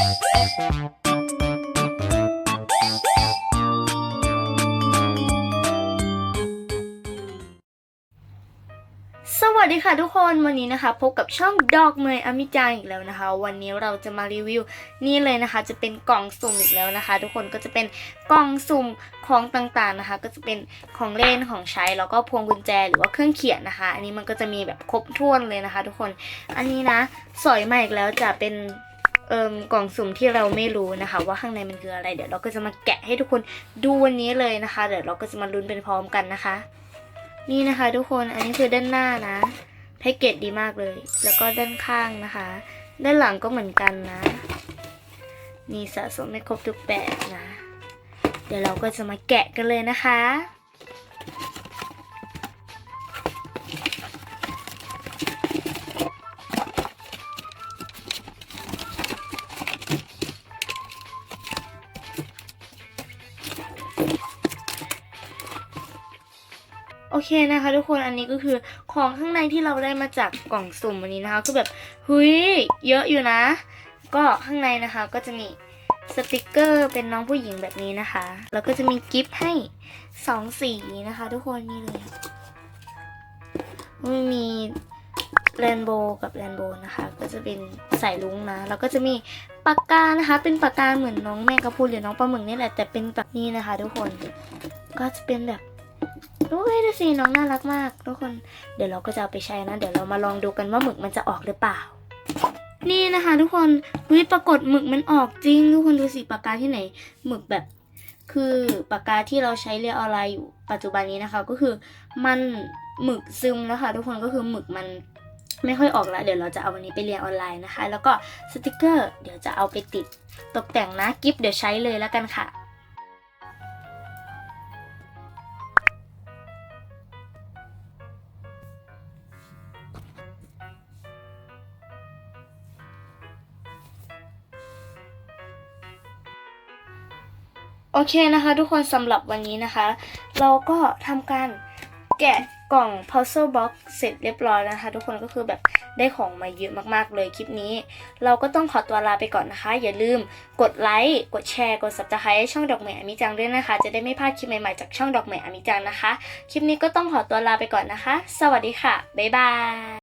สวัสดีค่ะทุกคนวันนี้นะคะพบกับช่องดอกเมยอมิจางอีกแล้วนะคะ วันนี้เราจะมารีวิว นี่เลยนะคะ จะเป็นกล่องสุ่มอีกแล้วนะคะ ทุกคนก็จะเป็นกล่องสุ่มของต่างๆนะคะ ก็จะเป็นของเล่นของใช้แล้วก็พวงกุญแจหรือว่าเครื่องเขียนนะคะ อันนี้มันก็จะมีแบบครบถ้วนเลยนะคะ ทุกคนอันนี้นะสอยมาอีกแล้วจะเป็น กล่องสุ่มที่เราไม่รู้นะคะ ว่าข้างในมันคืออะไร เดี๋ยวเราก็จะมาแกะให้ทุกคนดูวันนี้เลยนะคะ เดี๋ยวเราก็จะมาลุ้นเป็นพร้อมกันนะคะ นี่นะคะ ทุกคนอันนี้คือด้านหน้านะแพ็กเกจดีมากเลย แล้วก็ด้านข้างนะคะ ด้านหลังก็เหมือนกันนะ มีสะสมไม่ครบทุกแบบนะ เดี๋ยวเราก็จะมาแกะกันเลยนะคะ โอเคนะคะ ทุกคนอันนี้ก็คือของข้างในที่เราได้มาจากกล่องสุ่มวันนี้นะคะคือแบบเฮ้ยเยอะอยู่นะ ก็ข้างในนะคะก็จะมีสติกเกอร์เป็นน้องผู้หญิงแบบนี้นะคะ แล้วก็จะมีกิฟต์ให้สองสีนะคะ ทุกคนนี่เลยมันมีแรนโบว์กับแรนโบว์นะคะ ก็จะเป็นสายลุงนะ แล้วก็จะมีปากกานะคะ เป็นปากกาเหมือนน้องแม่กระพูนหรือน้องปลาหมึกนี่แหละแต่เป็นแบบนี้นะคะ ทุกคนก็จะเป็นแบบ โอ้ยดูสิน้องน่ารักมากทุกคน เดี๋ยวเราก็จะเอาไปใช้นะ เดี๋ยวเรามาลองดูกันว่าหมึกมันจะออกหรือเปล่า นี่นะคะ ทุกคนเฮ้ยปรากฏหมึกมันออกจริง ทุกคนดูสิปากกาที่ไหน หมึกแบบ คือปากกาที่เราใช้เรียนออนไลน์อยู่ปัจจุบันนี้นะคะ ก็คือมันหมึกซึมแล้วค่ะ ทุกคนก็คือหมึกมันไม่ค่อยออกแล้วเดี๋ยวเราจะเอาวันนี้ไปเรียนออนไลน์นะคะ แล้วก็สติกเกอร์ เดี๋ยวจะเอาไปติดตกแต่งนะกิฟต์เดี๋ยวใช้เลยแล้วกันค่ะ โอเคนะคะทุกคนสำหรับวันนี้นะคะ เราก็ทำการแกะกล่อง puzzle box เสร็จเรียบร้อยนะคะ ทุกคนก็คือแบบได้ของมาเยอะมากๆเลยคลิปนี้ เราก็ต้องขอตัวลาไปก่อนนะคะ อย่าลืมกดไลค์กดแชร์กด subscribe ให้ช่องดอกไม้อมิจังด้วยนะคะ จะได้ไม่พลาดคลิปใหม่ๆจากช่องดอกไม้อมิจังนะคะ คลิปนี้ก็ต้องขอตัวลาไปก่อนนะคะ สวัสดีค่ะบ๊ายบาย